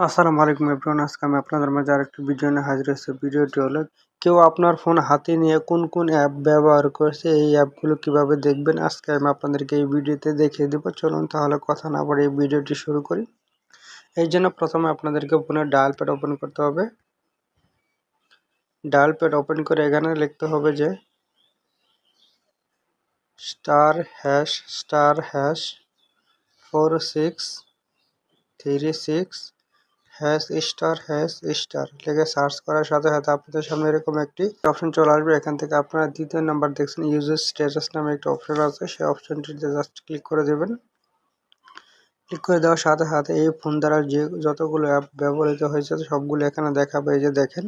আসসালামু আলাইকুম এভরিওয়ান, আজকে আমি আপনাদের মাঝে আরেকটি ভিডিও নিয়ে হাজির হয়েছি। ভিডিওটি হলো, কেউ আপনার ফোন হাতে নিয়ে কোন কোন অ্যাপ ব্যবহার করছে, এই অ্যাপগুলো কীভাবে দেখবেন? আজকে আমি আপনাদেরকে এই ভিডিওতে দেখিয়ে দেবো। চলুন তাহলে কথা না বলে এই ভিডিওটি শুরু করি। এই জন্য প্রথমে আপনাদেরকে ফোনের ডায়াল প্যাড ওপেন করতে হবে। ডায়াল প্যাড ওপেন করে এখানে লিখতে হবে যে star hash star hash four six three six hash star hash star. লিখে সার্চ করার সাথে সাথে আপনাদের সামনে এরকম একটি অপশন চলে আসবে। এখান থেকে আপনারা দ্বিতীয় নাম্বার দেখছেন ইউজার স্ট্যাটাস নামে একটি অপশন আছে। সেই অপশনটিতে জাস্ট ক্লিক করে দেবেন। ক্লিক করে দেওয়ার সাথে সাথে এই ফোন দ্বারা যে যতগুলো অ্যাপ ব্যবহৃত হয়েছে, সবগুলো এখানে দেখাবে। এই যে দেখেন,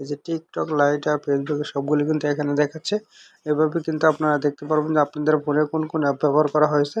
এই যে টিকটক লাইট অ্যাপ ফেসবুকে সবগুলো কিন্তু এখানে দেখাচ্ছে। এভাবে কিন্তু আপনারা দেখতে পারবেন যে আপনাদের ফোনে কোন কোন অ্যাপ ব্যবহার করা হয়েছে।